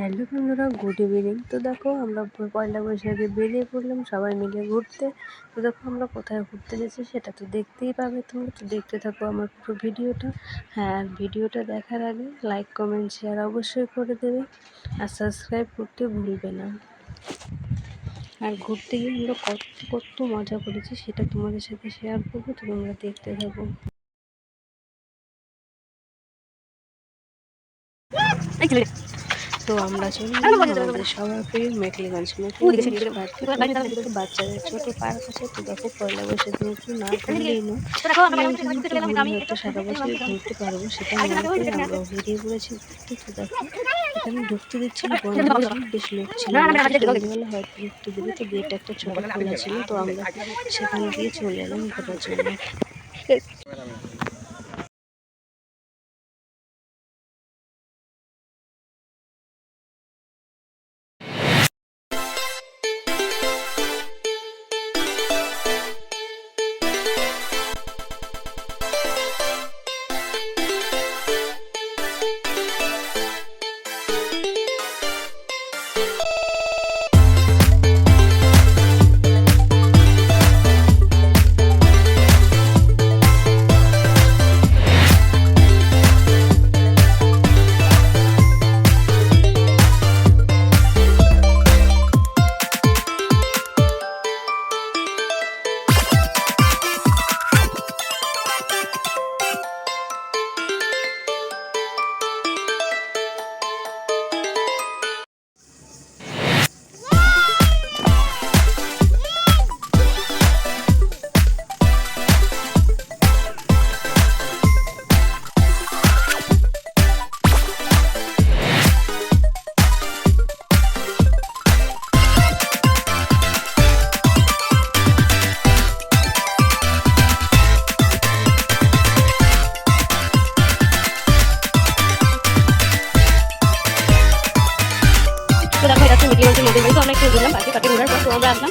Hello বন্ধুরা, good evening. তো দেখো, আমরা পয়লা বৈশাখে বেরিয়ে পড়লাম, সবাই মিলে ঘুরতে। তো দেখো, আমরা কোথায় ঘুরতে গেছি সেটা তো দেখতেই পাবে তোমরা। তো দেখতে থাকো আমার পুরো ভিডিওটা। হ্যাঁ আর ভিডিওটা দেখার আগে লাইক কমেন্ট শেয়ার অবশ্যই করে দেবে। আর সাবস্ক্রাইব করতে ভুলবে না। আর ঘুরতে গিয়ে আমরা কত কত মজা করেছি সেটা তোমাদের সাথে শেয়ার করব, তো তোমরা দেখতে থাকো। তো আমরা চলে আমাদের সবার প্রিয় পার্কে। তো বাচ্চাদের ছোট পার্ক আছে তো দেখো পয়লা বৈশাখ কিন্তু না ঘুরলেই না। হয়তো সারা বছর ঘুরতে পারব সেটা মনে আমরা বেরিয়ে পড়েছি। ঘুরতে তো দেখো এখানে ঢুকতে দিচ্ছিল বেশ লোক ছিল। সন্ধ্যেবেলা হয়তো ঢুকতে দিবে তো গেট একটা ছোট খোলা ছিল তো আমরা সেখানে গিয়ে চলে এলাম ঘোরার জন্য। তো দেখো এটা হচ্ছে মধ্যে বাড়ি তো আমরা একটু ঘুরলাম তো আমরা আসলাম